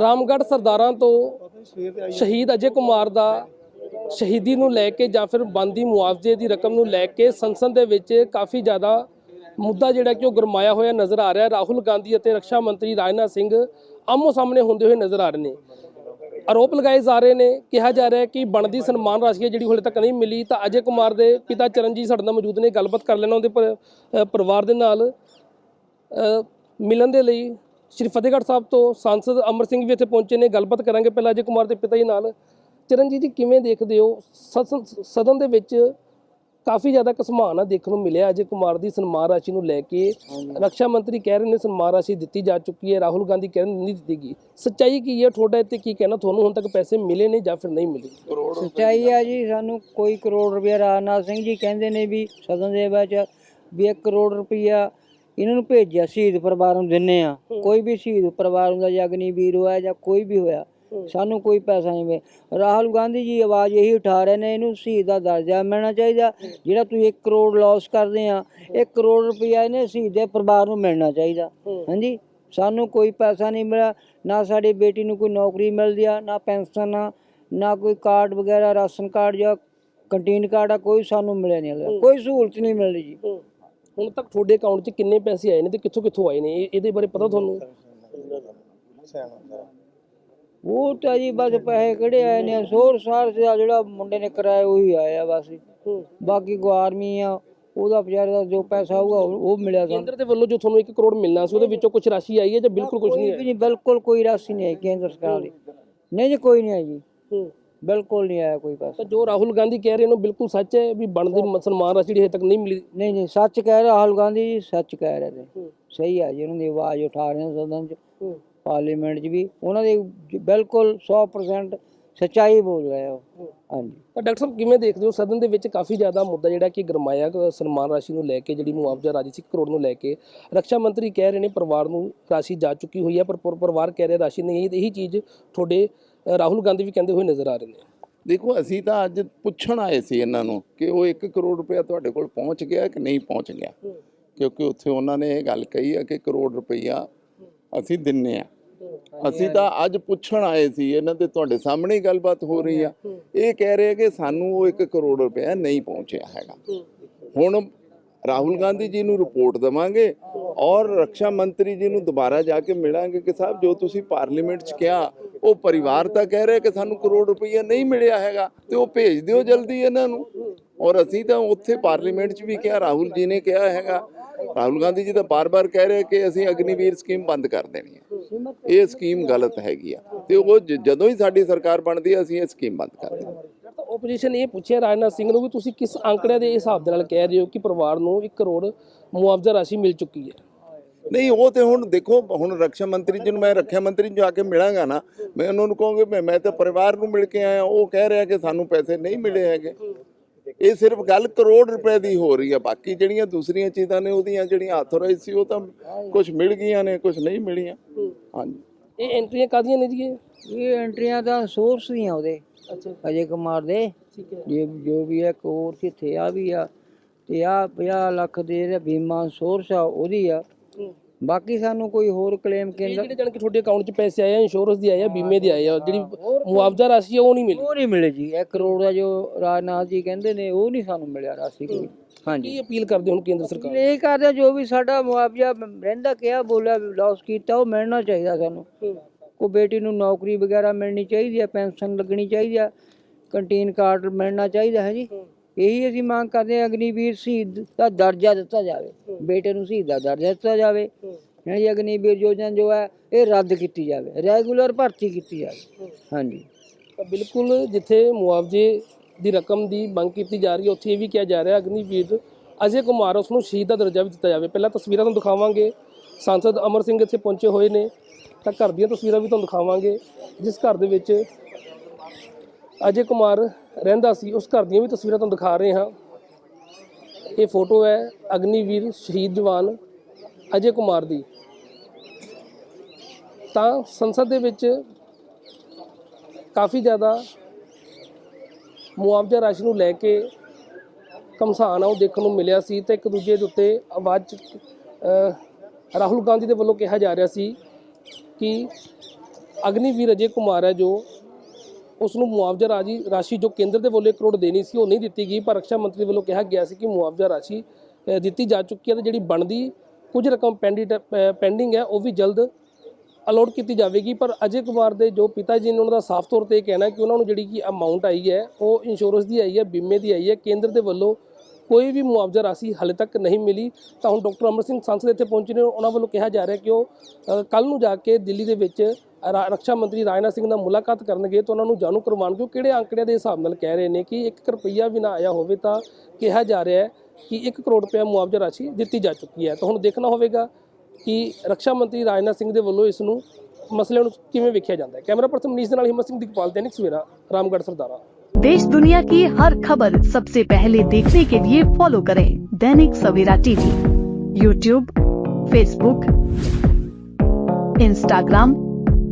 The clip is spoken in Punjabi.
ਰਾਮਗੜ੍ਹ ਸਰਦਾਰਾਂ ਤੋਂ ਸ਼ਹੀਦ ਅਜੇ ਕੁਮਾਰ ਦਾ ਸ਼ਹੀਦੀ ਨੂੰ ਲੈ ਕੇ ਜਾਂ ਫਿਰ ਬੰਦੀ ਮੁਆਵਜ਼ੇ ਦੀ ਰਕਮ ਨੂੰ ਲੈ ਕੇ ਸੰਸਦ ਦੇ ਵਿੱਚ ਕਾਫੀ ਜ਼ਿਆਦਾ ਮੁੱਦਾ ਜਿਹੜਾ ਕਿ ਉਹ ਗਰਮਾਇਆ ਹੋਇਆ ਨਜ਼ਰ ਆ ਰਿਹਾ। ਰਾਹੁਲ ਗਾਂਧੀ ਅਤੇ ਰੱਖਿਆ ਮੰਤਰੀ ਰਾਜਨਾਥ ਸਿੰਘ ਆਮੋ ਸਾਹਮਣੇ ਹੁੰਦੇ ਹੋਏ ਨਜ਼ਰ ਆ ਰਹੇ ਨੇ। ਆਰੋਪ ਲਗਾਏ ਜਾ ਰਹੇ ਨੇ, ਕਿਹਾ ਜਾ ਰਿਹਾ ਹੈ ਕਿ ਬਣਦੀ ਸਨਮਾਨ ਰਾਸ਼ੀ ਹੈ ਜਿਹੜੀ ਹਾਲੇ ਤੱਕ ਨਹੀਂ ਮਿਲੀ, ਤਾਂ ਅਜੇ ਕੁਮਾਰ ਦੇ ਪਿਤਾ ਚਰਨਜੀਤ ਸਾਡੇ ਨਾਲ ਮੌਜੂਦ ਨੇ, ਗੱਲਬਾਤ ਕਰ ਲੈਣਾ ਉਹਦੇ ਪਰ- ਪਰਿਵਾਰ ਦੇ ਨਾਲ। ਮਿਲਣ ਦੇ ਲਈ ਸ਼੍ਰੀ ਫਤਿਹਗੜ੍ਹ ਸਾਹਿਬ ਤੋਂ ਸਾਂਸਦ ਅਮਰ ਸਿੰਘ ਵੀ ਇੱਥੇ ਪਹੁੰਚੇ ਨੇ, ਗੱਲਬਾਤ ਕਰਾਂਗੇ ਪਹਿਲਾਂ ਅਜੇ ਕੁਮਾਰ ਦੇ ਪਿਤਾ ਜੀ ਨਾਲ। ਚਰਨਜੀਤ ਜੀ, ਕਿਵੇਂ ਦੇਖਦੇ ਹੋ? ਸਦਨ ਸਦਨ ਦੇ ਵਿੱਚ ਕਾਫੀ ਜ਼ਿਆਦਾ ਘਸਮਾਨ ਆ ਦੇਖਣ ਨੂੰ ਮਿਲਿਆ। ਅਜੇ ਕੁਮਾਰ ਦੀ ਸਨਮਾਨ ਰਾਸ਼ੀ ਨੂੰ ਲੈ ਕੇ ਰੱਖਿਆ ਮੰਤਰੀ ਕਹਿ ਰਹੇ ਨੇ ਸਨਮਾਨ ਰਾਸ਼ੀ ਦਿੱਤੀ ਜਾ ਚੁੱਕੀ ਹੈ। ਰਾਹੁਲ ਗਾਂਧੀ ਕਹਿ ਰਹੇ ਨਹੀਂ ਦਿੱਤੀ ਗਈ। ਸੱਚਾਈ ਕੀ ਹੈ? ਤੁਹਾਡਾ ਇੱਥੇ ਕੀ ਕਹਿਣਾ? ਤੁਹਾਨੂੰ ਹੁਣ ਤੱਕ ਪੈਸੇ ਮਿਲੇ ਨੇ ਜਾਂ ਫਿਰ ਨਹੀਂ ਮਿਲੇ? ਸੱਚਾਈ ਆ ਜੀ ਸਾਨੂੰ ਕੋਈ ਕਰੋੜ ਰੁਪਇਆ ਰਾਜਨਾਥ ਸਿੰਘ ਜੀ ਕਹਿੰਦੇ ਨੇ ਵੀ ਸਦਨ ਦੇ ਵਿੱਚ ਵੀ 1 ਕਰੋੜ ਰੁਪਇਆ ਇਹਨਾਂ ਨੂੰ ਭੇਜਿਆ ਸ਼ਹੀਦ ਪਰਿਵਾਰ ਨੂੰ ਦਿੰਨੇ ਆ। ਕੋਈ ਵੀ ਸ਼ਹੀਦ ਪਰਿਵਾਰ ਦਾ ਜਾਂ ਅਗਨੀਵੀਰ ਹੋਇਆ ਜਾਂ ਕੋਈ ਵੀ ਹੋਇਆ ਸਾਨੂੰ ਕੋਈ ਪੈਸਾ ਨਹੀਂ ਮਿਲਿਆ। ਰਾਹੁਲ ਗਾਂਧੀ ਜੀ ਆਵਾਜ਼ ਇਹੀ ਉਠਾ ਰਹੇ ਨੇ ਇਹਨੂੰ ਸ਼ਹੀਦ ਦਾ ਦਰਜਾ ਮਿਲਣਾ ਚਾਹੀਦਾ। ਜਿਹੜਾ ਤੁਸੀਂ 1 ਕਰੋੜ ਲਾਸ ਕਰਦੇ ਆ 1 ਕਰੋੜ ਰੁਪਇਆ ਇਹਨੇ ਸ਼ਹੀਦ ਦੇ ਪਰਿਵਾਰ ਨੂੰ ਮਿਲਣਾ ਚਾਹੀਦਾ। ਹਾਂਜੀ? ਸਾਨੂੰ ਕੋਈ ਪੈਸਾ ਨਹੀਂ ਮਿਲਿਆ ਨਾ ਸਾਡੀ ਬੇਟੀ ਨੂੰ ਕੋਈ ਨੌਕਰੀ ਮਿਲਦੀ ਆ ਨਾ ਪੈਨਸ਼ਨ ਆ ਨਾ ਕੋਈ ਕਾਰਡ ਵਗੈਰਾ ਰਾਸ਼ਨ ਕਾਰਡ ਜਾਂ ਕੰਟੀਨ ਕਾਰਡ ਆ ਕੋਈ ਸਾਨੂੰ ਮਿਲਿਆ ਨਹੀਂ ਹੈਗਾ। ਕੋਈ ਸਹੂਲਤ ਨਹੀਂ ਮਿਲ ਰਹੀ ਜੀ ਹੁਣ ਤੱਕ ਤੁਹਾਡੇ ਅਕਾਊਂਟ 'ਚ ਕਿੰਨੇ ਪੈਸੇ ਆਏ ਨੇ ਤੇ ਕਿੱਥੋਂ ਕਿੱਥੋਂ ਆਏ ਨੇ? ਇਹ- ਇਹਦੇ ਬਾਰੇ ਪਤਾ ਤੁਹਾਨੂੰ? ਉਹ ਤਾਂ ਜੀ ਬਸ ਪੈਸੇ ਕਿਹੜੇ ਆਏ ਨੇ ਸੋਰ ਸਾਰ ਦਾ ਜਿਹੜਾ ਮੁੰਡੇ ਨੇ ਕਰਾਇਆ ਉਹੀ ਆਇਆ ਬਸ ਬਾਕੀ ਕੋ ਆਰਮੀ ਆ ਉਹਦਾ ਵਿਚਾਰੇ ਦਾ ਜੋ ਪੈਸਾ ਹੋਊਗਾ ਉਹ ਮਿਲਿਆ ਸਾਨੂੰ। ਕੇਂਦਰ ਦੇ ਵੱਲੋਂ ਜੋ ਤੁਹਾਨੂੰ 1 ਕਰੋੜ ਮਿਲਣਾ ਸੀ ਉਹਦੇ ਵਿੱਚੋਂ ਕੁਝ ਰਾਸ਼ੀ ਆਈ ਹੈ ਜਾਂ ਬਿਲਕੁਲ ਕੁਝ ਨਹੀਂ ਨਹੀਂ ਬਿਲਕੁਲ ਕੋਈ ਰਾਸ਼ੀ ਨਹੀਂ ਆਈ ਕੇਂਦਰ ਸਰਕਾਰ ਦੀ। ਨਹੀਂ ਜੀ ਕੋਈ ਨਹੀਂ ਆਈ ਜੀ। ਬਿਲਕੁਲ ਨਹੀਂ ਆਇਆ ਕੋਈ ਪੈਸਾ ਜੋ ਰਾਹੁਲ ਗਾਂਧੀ ਕਹਿ ਰਹੇ ਨੇ ਬਿਲਕੁਲ ਸੱਚ ਹੈ ਵੀ ਬਣਦੀ ਸਨਮਾਨ ਰਾਸ਼ੀ ਜਿਹੜੀ ਹਜੇ ਤੱਕ ਨਹੀਂ ਮਿਲੀ। ਨਹੀਂ ਨਹੀਂ ਸੱਚ ਕਹਿ ਰਿਹਾ ਰਾਹੁਲ ਗਾਂਧੀ ਸੱਚ ਕਹਿ ਰਹੇ ਨੇ ਸਹੀ ਹੈ ਜੀ ਉਹਨਾਂ ਦੀ ਆਵਾਜ਼ ਉਠਾ ਰਹੇ ਨੇ ਸਦਨ 'ਚ। ਪਾਰਲੀਮੈਂਟ 'ਚ ਵੀ ਉਹਨਾਂ ਦੀ ਬਿਲਕੁਲ 100% ਸੱਚਾਈ ਬੋਲ ਰਹੇ ਆ ਉਹ। ਹਾਂਜੀ। ਤਾਂ ਡਾਕਟਰ ਸਾਹਿਬ ਕਿਵੇਂ ਦੇਖਦੇ ਹੋ? ਸਦਨ ਦੇ ਵਿੱਚ ਕਾਫੀ ਜ਼ਿਆਦਾ ਮੁੱਦਾ ਜਿਹੜਾ ਕਿ ਗਰਮਾਇਆ ਕ- ਸਨਮਾਨ ਰਾਸ਼ੀ ਨੂੰ ਲੈ ਕੇ ਜਿਹੜੀ ਮੁਆਵਜ਼ਾ ਰਾਜੀ ਸੀ ਇੱਕ ਕਰੋੜ ਨੂੰ ਲੈ ਕੇ ਰੱਖਿਆ ਮੰਤਰੀ ਕਹਿ ਰਹੇ ਨੇ ਪਰਿਵਾਰ ਨੂੰ ਰਾਸ਼ੀ ਜਾ ਚੁੱਕੀ ਹੋਈ ਹੈ ਪਰ ਪਰ- ਪਰਿਵਾਰ ਕਹਿ ਰਿਹਾ ਰਾਸ਼ੀ ਨਹੀਂ ਹੈ ਇਹੀ ਚੀਜ਼ ਤੁਹਾਡੇ ਰਾਹੁਲ ਗਾਂਧੀ ਵੀ ਕਹਿੰਦੇ ਹੋਏ ਨਜ਼ਰ ਆ ਰਹੇ ਨੇ। ਦੇਖੋ ਅਸੀਂ ਤਾਂ ਅੱਜ ਪੁੱਛਣ ਆਏ ਸੀ ਇਹਨਾਂ ਨੂੰ ਕਿ ਉਹ 1 ਕਰੋੜ ਰੁਪਇਆ ਤੁਹਾਡੇ ਕੋਲ ਪਹੁੰਚ ਗਿਆ ਕਿ ਨਹੀਂ ਪਹੁੰਚ ਗਿਆ? ਕਿਉਂਕਿ ਉੱਥੇ ਉਹਨਾਂ ਨੇ ਇਹ ਗੱਲ ਕਹੀ ਆ ਕਿ ਕਰੋੜ ਰੁਪਇਆ ਅਸੀਂ ਦਿੰਨੇ ਆ। ਅਸੀਂ ਤਾਂ ਅੱਜ ਪੁੱਛਣ ਆਏ ਸੀ ਇਹਨਾਂ ਦੇ ਤੁਹਾਡੇ ਸਾਹਮਣੇ ਹੀ ਗੱਲਬਾਤ ਹੋ ਰਹੀ ਆ। ਇਹ ਕਹਿ ਰਹੇ ਕਿ ਸਾਨੂੰ ਉਹ 1 ਕਰੋੜ ਰੁਪਇਆ ਨਹੀਂ ਪਹੁੰਚਿਆ ਹੈਗਾ। ਹੁਣ ਰਾਹੁਲ ਗਾਂਧੀ ਜੀ ਨੂੰ ਰਿਪੋਰਟ ਦਵਾਂਗੇ ਔਰ ਰੱਖਿਆ ਮੰਤਰੀ ਜੀ ਨੂੰ ਦੁਬਾਰਾ ਜਾ ਕੇ ਮਿਲਾਂਗੇ ਕਿ ਸਾਹਿਬ ਜੋ ਤੁਸੀਂ ਪਾਰਲੀਮੈਂਟ 'ਚ ਕਿਹਾ ਉਹ ਪਰਿਵਾਰ ਤਾਂ ਕਹਿ ਰਿਹਾ ਕਿ ਸਾਨੂੰ ਕਰੋੜ ਰੁਪਈਆ ਨਹੀਂ ਮਿਲਿਆ ਹੈਗਾ ਤੇ ਉਹ ਭੇਜ ਦਿਓ ਜਲਦੀ ਇਹਨਾਂ ਨੂੰ। ਔਰ ਅਸੀਂ ਤਾਂ ਉੱਥੇ ਪਾਰਲੀਮੈਂਟ 'ਚ ਵੀ ਕਿਹਾ ਰਾਹੁਲ ਜੀ ਨੇ ਕਿਹਾ ਹੈਗਾ। ਰਾਹੁਲ ਗਾਂਧੀ ਜੀ ਤਾਂ ਬਾਰ-ਬਾਰ ਕਹਿ ਰਹੇ ਕਿ ਅਸੀਂ ਅਗਨੀਵੀਰ ਸਕੀਮ ਬੰਦ ਕਰ ਦੇਣੀ ਹੈ। ਇਹ ਸਕੀਮ ਗਲਤ ਹੈਗੀ ਆ। ਤੇ ਉਹ ਜਦੋਂ ਹੀ ਸਾਡੀ ਸਰਕਾਰ ਬਣਦੀ ਹੈ ਅਸੀਂ ਇਹ ਸਕੀਮ ਬੰਦ ਕਰ ਦੇਵਾਂਗੇ ਤਾਂ ਆਪੋਜੀਸ਼ਨ ਇਹ ਪੁੱਛਿਆ ਰਾਜਨਾਥ ਸਿੰਘ ਨੂੰ ਵੀ ਤੁਸੀਂ ਕਿਸ ਅੰਕੜੇ ਦੇ ਹਿਸਾਬ ਦੇ ਨਾਲ ਕਹਿ ਰਹੇ ਹੋ ਕਿ ਪਰਿਵਾਰ ਨੂੰ 1 ਕਰੋੜ ਮੁਆਵਜ਼ਾ ਰਾਸ਼ੀ ਮਿਲ ਚੁੱਕੀ ਹੈ? ਨਹੀਂ ਉਹ ਤੇ ਹੁਣ ਦੇਖੋ ਹੁਣ ਰੱਖਿਆ ਮੰਤਰੀ ਜੀ ਨੂੰ ਮੈਂ ਰੱਖਿਆ ਮੰਤਰੀ ਨੂੰ ਜਾ ਕੇ ਮਿਲਾਂਗਾ ਨਾ ਮੈਂ ਉਹਨਾਂ ਨੂੰ ਕਹਾਂਗਾ ਮੈਂ ਤਾਂ ਪਰਿਵਾਰ ਨੂੰ ਮਿਲ ਕੇ ਆਇਆ ਉਹ ਕਹਿ ਰਿਹਾ ਕਿ ਸਾਨੂੰ ਪੈਸੇ ਨਹੀਂ ਮਿਲੇ ਹੈਗੇ। ਇਹ ਸਿਰਫ ਗੱਲ ਕਰੋੜ ਰੁਪਏ ਦੀ ਹੋ ਰਹੀ ਹੈ ਬਾਕੀ ਜਿਹੜੀਆਂ ਦੂਸਰੀਆਂ ਚੀਜ਼ਾਂ ਨੇ ਉਹਦੀਆਂ ਜਿਹੜੀਆਂ ਆਥੋਰਾਈਜ਼ ਸੀ ਉਹ ਤਾਂ ਕੁਝ ਮਿਲ ਗਈਆਂ ਨੇ ਕੁਝ ਨਹੀਂ ਮਿਲੀਆਂ। ਹਾਂਜੀ। ਇਹ ਐਂਟਰੀਆਂ ਕਾਦੀਆਂ ਨੇ ਜੀ ਇਹ? ਐਂਟਰੀਆਂ ਤਾਂ ਸੋਰਸ ਦੀਆਂ ਉਹਦੇ। ਅੱਛਾ। ਅਜੇ ਕੁਮਾਰ ਦੇ। ਠੀਕ ਹੈ। ਜੇ ਜੋ ਵੀ ਹੈ ਕੋਰ ਕਿੱਥੇ ਆ ਵੀ ਆ। ਤੇ ਆ 50 ਲੱਖ ਦੇ ਬੀਮਾ ਸੋਰਸ ਆ ਉਹਦੀ ਆ। ਬਾਕੀ ਸਾਨੂੰ ਕੋਈ ਹੋਰ ਕਲੇਮ ਇਹ ਕੇਂਦਰ ਜਿਹੜੇ ਜਾਣ ਕੇ ਤੁਹਾਡੇ ਅਕਾਊਂਟ 'ਚ ਪੈਸੇ ਆਏ ਆ ਇੰਸ਼ੋਰੈਂਸ ਦੀ ਆਏ ਆ ਬੀਮੇ ਦੀ ਆਏ ਆ ਜਿਹੜੀ ਮੁਆਵਜ਼ਾ ਰਾਸ਼ੀ ਆ ਉਹ ਨਹੀਂ ਮਿਲੀ। ਉਹ ਨਹੀਂ ਮਿਲੇ ਜੀ। 1 ਕਰੋੜ ਦਾ ਜੋ ਰਾਜਨਾਥ ਜੀ ਕਹਿੰਦੇ ਨੇ ਉਹ ਨਹੀਂ ਸਾਨੂੰ ਮਿਲਿਆ ਰਾਸ਼ੀ ਕੋਈ। ਹਾਂਜੀ। ਕੀ ਅਪੀਲ ਕਰਦੇ ਹੁਣ ਕੇਂਦਰ ਸਰਕਾਰ? ਇਹ ਕਰਦੇ ਆ, ਜੋ ਵੀ ਸਾਡਾ ਮੁਆਵਜ਼ਾ ਰਹਿੰਦਾ ਕਿਹਾ ਬੋਲਿਆ ਲਾਸ ਕੀਤਾ ਉਹ ਮਿਲਣਾ ਚਾਹੀਦਾ ਸਾਨੂੰ। ਕੋ ਬੇਟੀ ਨੂੰ ਨੌਕਰੀ ਵਗੈਰਾ ਮਿਲਣੀ ਚਾਹੀਦੀ ਹੈ ਪੈਨਸ਼ਨ ਲੱਗਣੀ ਚਾਹੀਦੀ ਹੈ ਕੰਟੀਨ ਕਾਰਡ ਮਿਲਣਾ ਚਾਹੀਦਾ ਹੈ ਜੀ। ਇਹੀ ਅਸੀਂ ਮੰਗ ਕਰਦੇ ਹਾਂ ਅਗਨੀਵੀਰ ਸ਼ਹੀਦ ਦਾ ਦਰਜਾ ਦਿੱਤਾ ਜਾਵੇ, ਬੇਟੇ ਨੂੰ ਸ਼ਹੀਦ ਦਾ ਦਰਜਾ ਦਿੱਤਾ ਜਾਵੇ। ਜਿਹੜੀ ਅਗਨੀਵੀਰ ਯੋਜਨਾ ਜੋ ਹੈ, ਇਹ ਰੱਦ ਕੀਤੀ ਜਾਵੇ, ਰੈਗੂਲਰ ਭਰਤੀ ਕੀਤੀ ਜਾਵੇ। ਹਾਂਜੀ। ਬਿਲਕੁਲ ਜਿੱਥੇ ਮੁਆਵਜ਼ੇ ਦੀ ਰਕਮ ਦੀ ਮੰਗ ਕੀਤੀ ਜਾ ਰਹੀ ਹੈ, ਉੱਥੇ ਇਹ ਵੀ ਕਿਹਾ ਜਾ ਰਿਹਾ ਅਗਨੀਵੀਰ ਅਜੇ ਕੁਮਾਰ, ਉਸ ਨੂੰ ਸ਼ਹੀਦ ਦਾ ਦਰਜਾ ਵੀ ਦਿੱਤਾ ਜਾਵੇ। ਪਹਿਲਾਂ ਤਸਵੀਰਾਂ ਤੁਹਾਨੂੰ ਦਿਖਾਵਾਂਗੇ। ਸਾਂਸਦ ਅਮਰ ਸਿੰਘ ਇੱਥੇ ਪਹੁੰਚੇ ਹੋਏ ਨੇ। ਤਾਂ ਘਰ ਦੀਆਂ ਤਸਵੀਰਾਂ ਵੀ ਤੁਹਾਨੂੰ ਦਿਖਾਵਾਂਗੇ। ਜਿਸ ਘਰ ਦੇ ਵਿੱਚ ਅਜੇ ਕੁਮਾਰ ਰਹਿੰਦਾ ਸੀ, ਉਸ ਘਰ ਦੀਆਂ ਵੀ ਤਸਵੀਰਾਂ ਤੁਹਾਨੂੰ ਦਿਖਾ ਰਹੇ ਹਾਂ। ਇਹ ਫੋਟੋ ਹੈ ਅਗਨੀਵੀਰ ਸ਼ਹੀਦ ਜਵਾਨ ਅਜੇ ਕੁਮਾਰ ਦੀ। ਤਾਂ ਸੰਸਦ ਦੇ ਵਿੱਚ ਕਾਫੀ ਜ਼ਿਆਦਾ ਮੁਆਵਜ਼ਾ ਰਾਸ਼ੀ ਨੂੰ ਲੈ ਕੇ ਕਮਸਾਨ ਆ, ਉਹ ਦੇਖਣ ਨੂੰ ਮਿਲਿਆ ਸੀ ਤੇ ਇੱਕ ਦੂਜੇ ਦੇ ਉੱਤੇ ਆਵਾਜ਼ ਰਾਹੁਲ ਗਾਂਧੀ ਦੇ ਵੱਲੋਂ ਕਿਹਾ ਜਾ ਰਿਹਾ ਸੀ ਕਿ ਅਗਨੀਵੀਰ ਅਜੇ ਕੁਮਾਰ ਹੈ ਜੋ ਉਸ ਨੂੰ ਮੁਆਵਜ਼ਾ ਰਾਜੀ, ਰਾਸ਼ੀ ਜੋ ਕੇਂਦਰ ਦੇ ਵੱਲੋਂ 1 ਕਰੋੜ ਦੇਣੀ ਸੀ, ਉਹ ਨਹੀਂ ਦਿੱਤੀ ਗਈ, ਪਰ ਰੱਖਿਆ ਮੰਤਰੀ ਵੱਲੋਂ ਕਿਹਾ ਗਿਆ ਸੀ ਕਿ ਮੁਆਵਜ਼ਾ ਰਾਸ਼ੀ ਦਿੱਤੀ ਜਾ ਚੁੱਕੀ ਹੈ ਤੇ ਜਿਹੜੀ ਬਣਦੀ ਕੁਝ ਰਕਮ ਪੈਂਡਿੰਗ ਹੈ, ਉਹ ਵੀ ਜਲਦ ਅਲੋਟ ਕੀਤੀ ਜਾਵੇਗੀ। ਪਰ ਅਜੇ ਕੁਮਾਰ ਦੇ ਜੋ ਪਿਤਾ ਜੀ ਨੇ ਉਹਨਾਂ ਦਾ ਸਾਫ਼ ਤੌਰ ਤੇ ਇਹ ਕਹਿਣਾ ਕਿ ਉਹਨਾਂ ਨੂੰ ਜਿਹੜੀ ਕਿ ਅਮਾਉਂਟ ਆਈ ਹੈ, ਉਹ ਇੰਸ਼ੋਰੈਂਸ ਦੀ ਆਈ ਹੈ, ਬੀਮੇ ਦੀ ਆਈ ਹੈ, ਕੇਂਦਰ ਦੇ ਵੱਲੋਂ ਕੋਈ ਵੀ ਮੁਆਵਜ਼ਾ ਰਾਸ਼ੀ ਹਾਲੇ ਤੱਕ ਨਹੀਂ ਮਿਲੀ। ਤਾਂ ਹੁਣ ਡਾਕਟਰ ਅਮਰ ਸਿੰਘ ਸੰਸਦ ਇੱਥੇ ਪਹੁੰਚੇ ਨੇ, ਉਹਨਾਂ ਵੱਲੋਂ ਕਿਹਾ ਜਾ ਰਿਹਾ ਕਿ ਉਹ ਕੱਲ ਨੂੰ ਜਾ ਕੇ ਦਿੱਲੀ ਦੇ ਵਿੱਚ ਰੱਖਿਆ ਮੰਤਰੀ ਰਾਜਨਾਥ ਸਿੰਘ ਨਾਲ ਮੁਲਾਕਾਤ ਕਰਨਗੇ ਤਾਂ ਉਹਨਾਂ ਨੂੰ ਜਾਣੂ ਕਰਵਾਉਣਗੇ ਉਹ ਕਿਹੜੇ ਅੰਕੜਿਆਂ ਦੇ ਹਿਸਾਬ ਨਾਲ ਕਹਿ ਰਹੇ ਨੇ ਕਿ 1 ਰੁਪਈਆ ਵੀ ਨਾ ਆਇਆ ਹੋਵੇ ਤਾਂ ਕਿਹਾ ਜਾ ਰਿਹਾ ਹੈ ਕਿ 1 ਕਰੋੜ ਰੁਪਏ ਮੁਆਵਜ਼ਾ ਰਾਸ਼ੀ ਦਿੱਤੀ ਜਾ ਚੁੱਕੀ ਹੈ ਤਾਂ ਹੁਣ ਦੇਖਣਾ ਹੋਵੇਗਾ ਕਿ ਰੱਖਿਆ ਮੰਤਰੀ ਰਾਜਨਾਥ ਸਿੰਘ ਦੇ ਵੱਲੋਂ ਇਸ ਨੂੰ ਮਸਲੇ ਨੂੰ ਕਿਵੇਂ ਵੇਖਿਆ ਜਾਂਦਾ ਹੈ ਕੈਮਰਾ ਪਰਸਨ ਮਨੀਸ਼ ਦੇ ਨਾਲ ਹਿੰਮਤ ਸਿੰਘ ਦੀਪਾਲ ਦੈਨਿਕ ਸਵੇਰਾ ਰਾਮਗੜ੍ਹ ਸਰਦਾਰਾ देश दुनिया की हर खबर सबसे पहले देखने के लिए फॉलो करें Dainik Savera TV YouTube Facebook Instagram